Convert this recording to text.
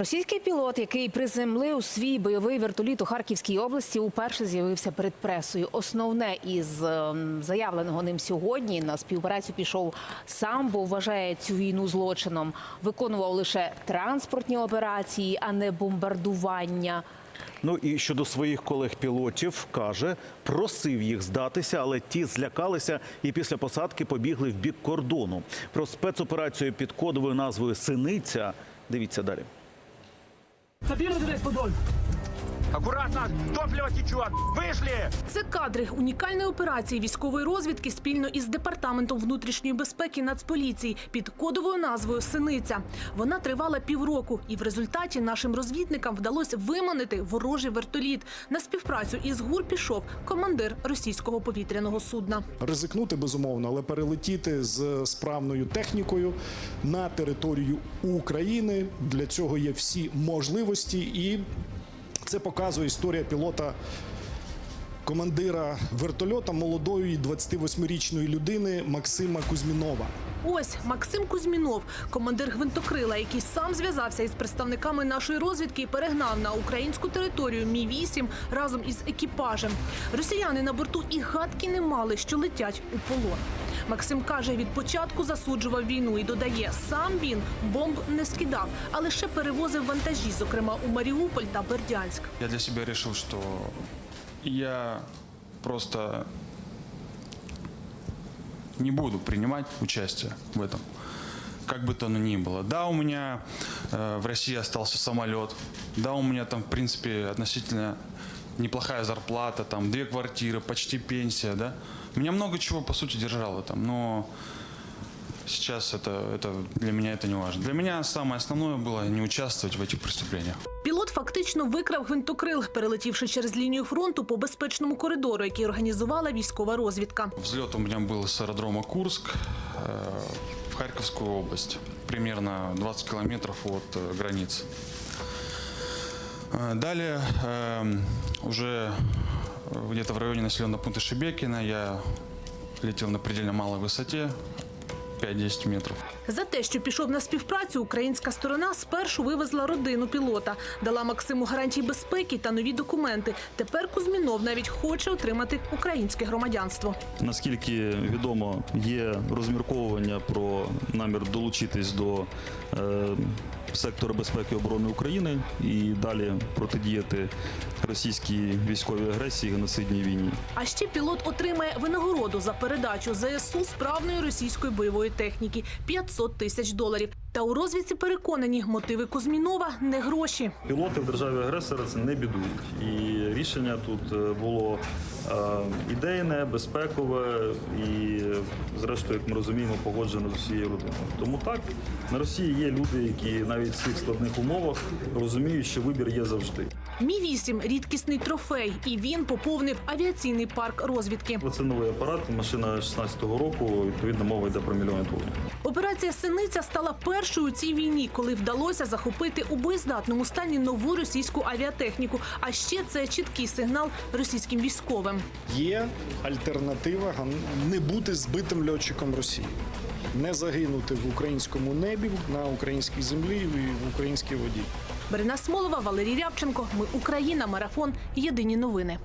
Російський пілот, який приземлив свій бойовий вертоліт у Харківській області, уперше з'явився перед пресою. Основне із ем, заявленого ним сьогодні на співпрацю пішов сам, бо вважає цю війну злочином. Виконував лише транспортні операції, а не бомбардування. Ну і щодо своїх колег-пілотів каже, просив їх здатися, але ті злякалися і після посадки побігли в бік кордону. Про спецоперацію під кодовою назвою Синиця. Дивіться далі. Sabino, dito na Аккуратно, топливо течет. Вышли! Це кадри унікальної операції військової розвідки спільно із департаментом внутрішньої безпеки Нацполіції під кодовою назвою Синиця. Вона тривала півроку, і в результаті нашим розвідникам вдалося виманити ворожий вертоліт. На співпрацю із ГУР пішов командир російського повітряного судна. ризикнути безумовно, але перелетіти з справною технікою на територію України. Для цього є всі можливості, і це показує історія пілота. Командира вертольота молодої 28-річної людини Максима Кузьмінова. Ось Максим Кузьмінов, командир гвинтокрила, який сам зв'язався із представниками нашої розвідки і перегнав на українську територію Мі 8 разом із екіпажем. Росіяни на борту і гадки не мали, що летять у полон. Максим каже, від початку засуджував війну і додає, сам він бомб не скидав, а лише перевозив вантажі, зокрема у Маріуполь та Бердянськ. Я для себя решил, что я просто не буду принимать участие в этом. Как бы то ни было. Да, у меня э, в России остался самолет. Да, у меня там, в принципе, относительно неплохая зарплата, там две квартиры, почти пенсия, да. Меня много чего, по сути, держало там, но сейчас это, это для меня это не важно. Для меня самое основное было не участвовать в этих преступлениях. Пілот фактично викрав гвинтокрил, перелетівши через лінію фронту по безпечному коридору, який організувала військова розвідка. Взлет у меня был с аэродрома Курск э, в Харьковскую область, примерно 20 километров от э, границы. Э, Далее, э, уже где-то в районе населенного пункта Шебекина я летел на предельно малой высоте, 5-10 метрів. За те, що пішов на співпрацю, українська сторона спершу вивезла родину пілота, дала Максиму гарантії безпеки та нові документи. Тепер Кузьмінов навіть хоче отримати українське громадянство. Наскільки відомо, є розмірковування про намір долучитись до е, сектору безпеки і оборони України і далі протидіяти російській військовій агресії геноцидній війні. А ще пілот отримає винагороду за передачу ЗСУ справної російської бойової техніки 500 тисяч доларів. Та у розвідці переконані, мотиви Кузьмінова не гроші. Пілоти в державі агресора це не бідують. І рішення тут е, було е, ідейне, безпекове і, зрештою, як ми розуміємо, погоджено з усією родиною. Тому так на Росії є люди, які навіть в цих складних умовах розуміють, що вибір є завжди. Мі 8 рідкісний трофей, і він поповнив авіаційний парк розвідки. Це новий апарат, машина 16-го року. Відповідно, мова йде про мільйони доларів. Операція Синиця стала першою у цій війні, коли вдалося захопити у боєздатному стані нову російську авіатехніку. А ще це чіткий сигнал російським військовим. Є альтернатива не бути збитим льотчиком Росії, не загинути в українському небі, на українській землі і в українській воді. Берена Смолова, Валерій Рябченко. Ми Україна. Марафон. Єдині новини.